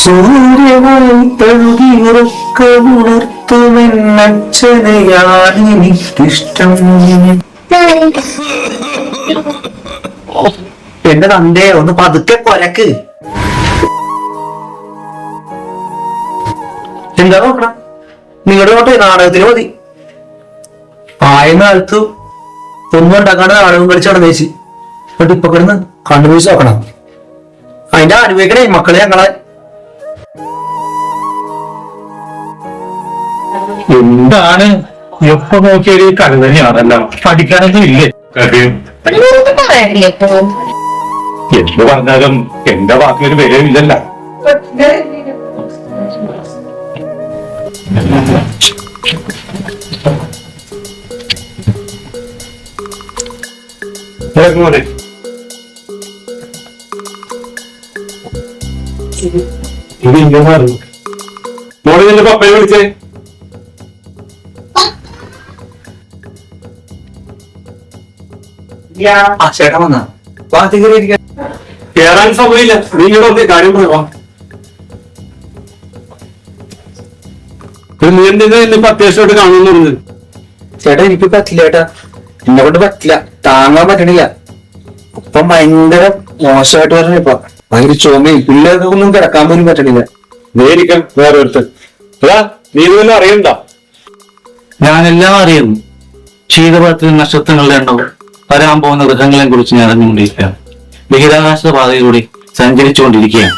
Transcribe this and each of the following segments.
സൂര്യനായി തഴുകി ഉറക്കമുണർത്തുമെന്നച്ഛനെയാണ് എനിക്കിഷ്ടം എന്റെ തന്റെ ഒന്ന് പതുക്കെ കൊലക്ക് എന്താ നോക്കണം? നിങ്ങളുടെ നോട്ടെ നാടകത്തിന് മതി. ആയ കാലത്ത് ഒന്നും ഉണ്ടാക്കാണ്ട് നാടകം കളിച്ച് നടന്നേച്ച്. എന്നിട്ട് ഇപ്പൊ കിടന്ന് കണ്ണുവീഴ്ച നോക്കണം. അതിന്റെ അനുഭവിക്കണേ മക്കളെ ഞങ്ങളെ. എന്താണ്? എപ്പൊ നോക്കിയാൽ ഈ കഥ തന്നെയാണല്ലോ. പഠിക്കാനൊന്നും ഇല്ലേ? എന്ത് പറഞ്ഞാലും എന്റെ വാക്കിനൊരു വിലയുമില്ലല്ല മോനെ ഇത് ഇങ്ങനെ മോളെ നിന്റെ പപ്പയെ വിളിച്ചേ. ആ ചേട്ടൻ വന്നാ. വാത്തി കയറിയിരിക്കാൻ കേറാൻ സമയമില്ല. നീ ഇങ്ങോട്ട് കാര്യം പറയാം നീ എന്തിനാ ഇന്നിപ്പോ അത്യാവശ്യമായിട്ട് കാണുമെന്ന് പറഞ്ഞത്? ചേട്ടാ എനിക്ക് പറ്റില്ല ചേട്ടാ. എന്നെ കൊണ്ട് പറ്റില്ല. താങ്ങാൻ പറ്റണില്ല. ഇപ്പം ഭയങ്കര മോശമായിട്ട് വരണ ഇപ്പൊ. ഭയങ്കര ചുമയും പിള്ളേർക്ക് ഒന്നും കിടക്കാൻ പോലും പറ്റണില്ല. നേരിക്കാം വേറെ ഒരുത്തൻ അതാ നീ ഇതൊന്നും അറിയണ്ട? ഞാനെല്ലാം അറിയുന്നു ശീതപഥത്തിൽ നക്ഷത്രങ്ങളുടെ എണ്ണവും വരാൻ പോകുന്ന ഗ്രഹങ്ങളെ കുറിച്ച് ഞാൻ അറിഞ്ഞുകൊണ്ടിരിക്കുകയാണ്. ബഹിരാകാശ പാതയിലൂടെ സഞ്ചരിച്ചുകൊണ്ടിരിക്കുകയാണ്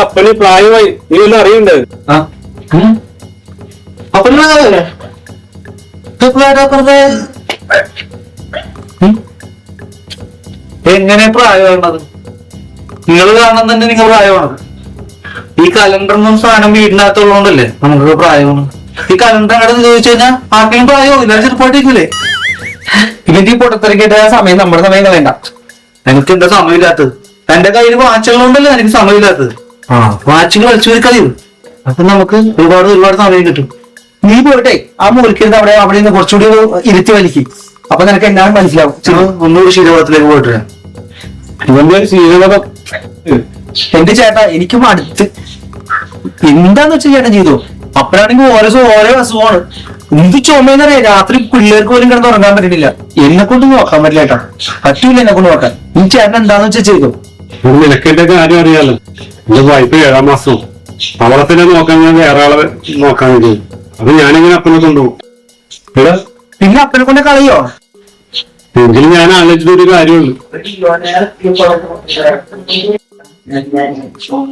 അപ്പന് പ്രായമായി നീ അറിയണ്ടേ? എങ്ങനെ പ്രായമാണത്? നിങ്ങൾ കാണാൻ തന്നെ നിങ്ങൾ പ്രായമാണ് ഈ കലണ്ടറിനും സാധനം വീടിനകത്തുള്ളതുകൊണ്ടല്ലേ നമുക്ക് പ്രായമാണ് ഈ കലണ്ടർ അങ്ങോട്ട് ചോദിച്ചു കഴിഞ്ഞാൽ ആർക്കെങ്കിലും പ്രായമോ ഇല്ലാതെ ചെറുപ്പമായിട്ടിരിക്കില്ലേ ഇവന്റെ ഈ പൊട്ടത്തിറക്കിയിട്ട് സമയം നമ്മുടെ സമയം കളയണ്ട. എനിക്ക് എന്താ സമയമില്ലാത്തത്? തന്റെ കയ്യിൽ വാച്ചുകളുണ്ടല്ലോ എനിക്ക് സമയമില്ലാത്തത്. ആ. വാച്ചുകൾ കളിച്ചു ഒരു കളി അപ്പൊ നമുക്ക് ഒരുപാട് ഒരുപാട് സമയം കിട്ടും. നീ പോയിട്ടെ ആ മുറിക്കരുത് അവിടെ അവിടെ നിന്ന് കുറച്ചുകൂടി ഇരുത്തി വലിക്കും. അപ്പൊ നിനക്ക് എന്നാണ് മനസ്സിലാവും. ഒന്നുകൂടി ശീലപഥത്തിലേക്ക് പോയിട്ട് എന്റെ ചേട്ടാ എനിക്ക് മടുത്ത് എന്താന്ന് വെച്ചാൽ ചേട്ടൻ ചെയ്തു? അപ്പഴാണെങ്കിൽ ഓരോ ഓരോ അസുഖമാണ്. എന്ത് ചുമയെന്നറിയാം രാത്രി പിള്ളേർക്ക് പോലും കിടന്ന് ഉറങ്ങാൻ പറ്റുന്നില്ല എന്നെ കൊണ്ട് നോക്കാൻ പറ്റില്ല കേട്ടോ. പറ്റൂല എന്നെ കൊണ്ട് നോക്കാൻ. ഈ ചേട്ടൻ എന്താന്ന് വെച്ചാൽ ചെയ്തു? നിനക്ക് എന്റെ കാര്യം അറിയാലോ. എന്റെ വൈഫ് ഏഴാം മാസം അവളെ തന്നെ നോക്കാൻ ഞാൻ വേറെ ആളെ നോക്കാൻ വേണ്ടി. അത് ഞാനിങ്ങനെ അപ്പനെ കൊണ്ടുപോകും. പിന്നെ അപ്പനെ കൊണ്ട് കളയോ? എങ്കിലും ഞാൻ ആലോചിച്ചിട്ട് ഒരു കാര്യമുള്ളൂ.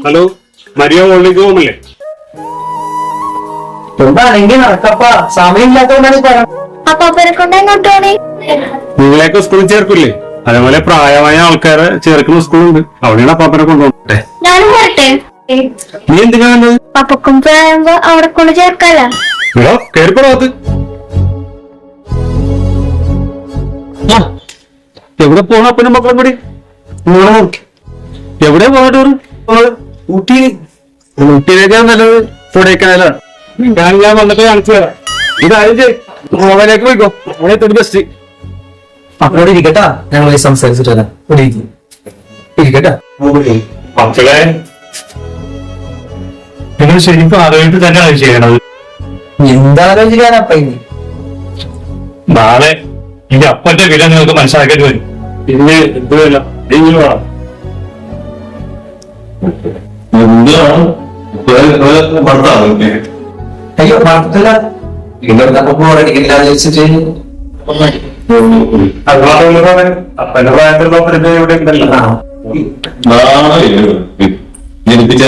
ഹലോ? മരിയ ഓളിലേക്ക് പോകുന്നില്ലേ? എന്താണെങ്കിൽ നടക്കപ്പാ. പോണേ? നിങ്ങളെയൊക്കെ സ്കൂളിൽ ചേർക്കില്ലേ അതേപോലെ പ്രായമായ ആൾക്കാരെ ചേർക്കുന്ന സ്കൂളുണ്ട്. അവിടെയാണ് അപ്പാപ്പനെ കൊണ്ടുപോകട്ടെ ഞാനും വരട്ടെ. നീ എന്തിനാ വന്നത് പപ്പക്കും പ്രായമ്പോ അവിടെ കൊണ്ട് ചേർക്കാല? എടോ കേറിപ്പോടാത്ത് എവിടെ പോണ അപ്പനും മക്കളും കൂടി? എവിടെ പോകട്ടെ ഊട്ടിയിൽ ഊട്ടിയിലേക്കാണ് നല്ലത്. കൊടൈക്കനാലാണ്. ഞാൻ ഞാൻ വന്നിട്ട് കാണിച്ചു തരാം. ചെയ് ഗോവയിലേക്ക് പോയിക്കോ. അവിടെ തൊട്ട് ബെസ്റ്റ് അപ്പനോട് ഇരിക്കട്ടാ. ഞങ്ങൾ സംസാരിച്ചിട്ട് വരാം. ഇവിടെ ഇരിക്ക്. ഇരിക്കട്ടാ. മക്കളെ നിങ്ങൾ ശരിക്കും ആലോചിച്ചിട്ട് തന്നെയാണ് ചെയ്യണത്? എന്താലോചിക്കാനപ്പ ഇനി? നാളെ എന്റെ അപ്പന്റെ വില നിങ്ങൾക്ക് മനസ്സിലാക്കേണ്ടി വരും. പിന്നെ എന്ത് വില? എന്താണ് ഭർത്താവ് അയ്യോ പറഞ്ഞിട്ടില്ല വീണ്ടും ഇവിടെ ഉണ്ടല്ലോ നാളെ ജനിപ്പിച്ച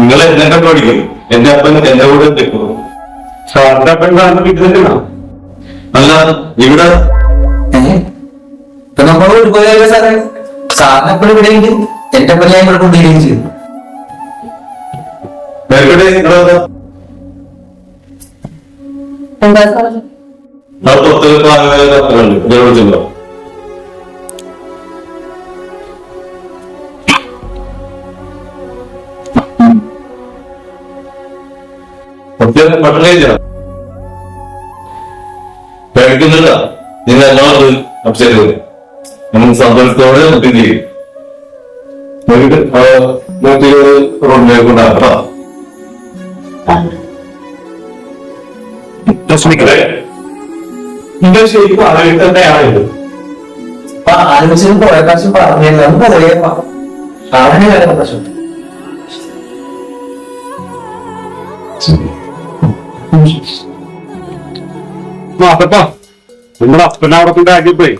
നിങ്ങൾ എന്നെ കണ്ടുപിടിക്കും എന്റെ അപ്പൻ എന്റെ കൂടെ നിൽക്കും. സാറിന്റെ അപ്പൻ സാറിന്റെ വീട്ടിൽ തന്നെയാണോ അല്ല ഇവിടെ നമ്മൾ ഒരുപോലെ സാറേ? സാറിനെ എപ്പോഴും ഇവിടെ എന്റെ അപ്പനെ ഞാൻ ഇവിടെ കൊണ്ടുവരികയും ചെയ്യും. കഴിക്കുന്നില്ല. നിങ്ങൾ എല്ലാവരും അപ്സെറ്റ് നമ്മൾ സന്തോഷത്തോടെ എന്ത് ചെയ്യും. ആ, മറ്റൊരു റോഡിലേക്ക് ഉണ്ടാക്കാം എന്റെ ശരിക്കും അറിയിൽ തന്നെയാണ് അപ്പൊ ആലോചിച്ചും കുറെ പ്രാവശ്യം പറഞ്ഞില്ല നമുക്ക് അറിയാം അവനെ വേറെ പ്രശ്നം. മാത്തപ്പാ നമ്മുടെ അപ്പനെ അവിടെ കൊണ്ടാക്കിയപ്പോയി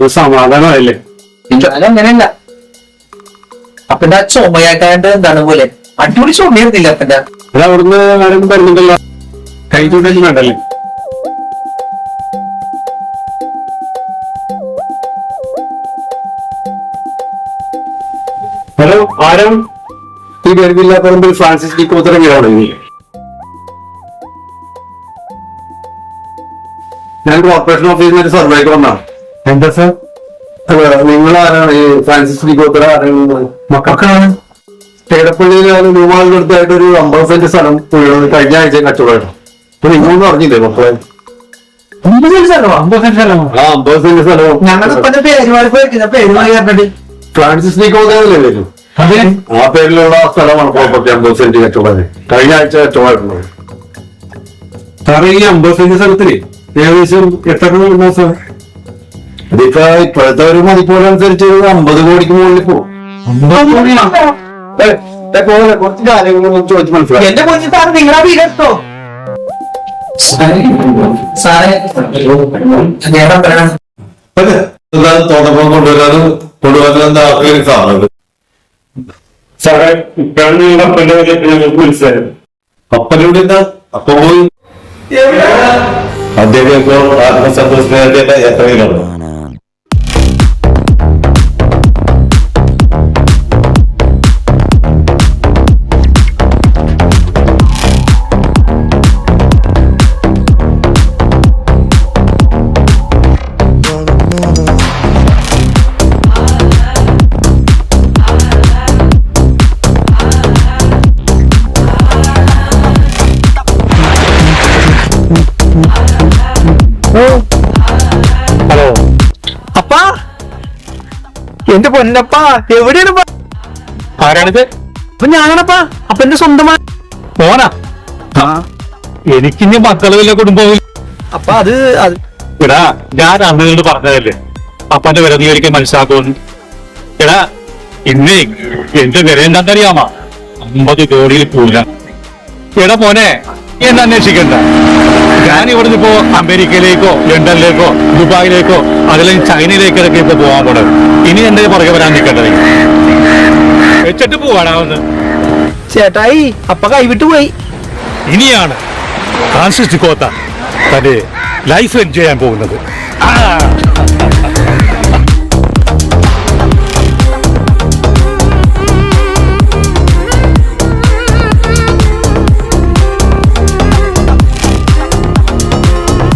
ഒരു സമാധാനമായില്ലേ? അങ്ങനെയല്ല. അപ്പന്റെ ചുമയാക്കാണ്ട് എന്താണ് പോലെ? അടിപൊളി ചുമയായിരുന്നില്ല അപ്പന്റെ. അത് അവിടുന്ന് ആരും വരുന്നുണ്ടല്ലോ? കൈ ചൂണ്ടൊന്നും വേണ്ടല്ലേ ഹലോ ആരാണ്? ഈ ഗർഭില്ലാത്ത ഫ്രാൻസിസ് ഡി കോത്തറങ്ങിയാണ് ഞാൻ കോർപ്പറേഷൻ ഓഫീസിൽ നിന്ന് ഒരു സർവേക്ക് വന്നാണ് എന്താ സാർ നിങ്ങൾ ആരാണ് ഈ ഫ്രാൻസിസ് ഡി കോത്തറ ആരാണ് മക്കൾക്കാണ്. തേടപ്പള്ളിയിലാണ് ഞാൻ അടുത്തായിട്ട് ഒരു അമ്പത് സെന്റ് സ്ഥലം കഴിഞ്ഞ ആഴ്ച കച്ചവടം അപ്പൊ നിങ്ങളൊന്നും അറിഞ്ഞില്ലേ മക്കളെ? അമ്പത് സെന്റ് സ്ഥലമോ? ആ അമ്പത് സെന്റ് പറഞ്ഞിട്ട്. ഫ്രാൻസിസ് വരും ആ പേരിലുള്ള സ്ഥലമാണ് പ്രോപ്പർട്ടി അമ്പത് സെന്റ് കച്ചവടം. കഴിഞ്ഞ ആഴ്ച കച്ചവടം സാറേ ഈ അമ്പത് സെന്റ് സ്ഥലത്തിന് ഏകദേശം എത്ര രൂപ സാർ ഇതിപ്പോ ഇപ്പോഴത്തെ ഒരു മതിപ്പോലനുസരിച്ച് ഒരു അമ്പത് കോടിക്ക് മുകളിൽ പോകും. കുറച്ച് കാര്യങ്ങളൊന്നും ചോദിച്ച് മനസ്സിലായി. എന്റെ കുഞ്ഞു സാറ് നിങ്ങളെ വീടെടുത്തോ സാറേ ഞാൻ പറയണം തോന്നപ്പം കൊണ്ടുവരാനും കൊണ്ടുവരാനും എന്താ ആൾക്കാർ സാധനം സാറേ ഇപ്പോഴാണ് നിങ്ങളുടെ അപ്പന്റെ കാര്യം ഞങ്ങൾക്ക് മനസ്സിലായത്. അപ്പനോട് എന്താ? അപ്പൊ പോയി. അദ്ദേഹം ഇപ്പോൾ ആത്മസന്തോഷത്തിനായിട്ട് എത്രയിലാണ് പൊന്നപ്പാ എവിടെയാണ്? ആരാണിത്? അപ്പൊ ഞാനാണപ്പാ അപ്പൊ എന്റെ സ്വന്തമാണ് മോനാ? എനിക്ക് എനിക്കിനി മക്കളില്ല കുടുംബവും അപ്പൊ അത് അത് എടാ ഞാൻ അന്ന് നിന്നോട് പറഞ്ഞതല്ലേ? അപ്പന്റെ വില നീ ഒരിക്കൽ മനസ്സിലാക്കുമെന്ന്. എടാ ഇന്നേ എന്റെ വില എന്താണെന്നറിയാമോ? അമ്പത് കോടിയിൽ പൂല എടാ മോനെ എന്നെ അന്വേഷിക്കണ്ട. ഞാൻ ഇവിടുന്ന് ഇപ്പോ അമേരിക്കയിലേക്കോ ലണ്ടനിലേക്കോ ദുബായിലേക്കോ അതിലും ചൈനയിലേക്കൊക്കെ ഇപ്പൊ പോകാൻ പോണത്. ഇനി എന്റെ പുറകെ വരാൻ നിൽക്കേണ്ടത്. വെച്ചിട്ട് പോവാടാ ഒന്ന്. ചേട്ടായി അപ്പ കൈവിട്ട് പോയി. ഇനിയാണ് ഫ്രാൻസിസ് കോത്ത തന്റെ ലൈഫ് എൻജോയ് ചെയ്യാൻ പോകുന്നത്. ആ.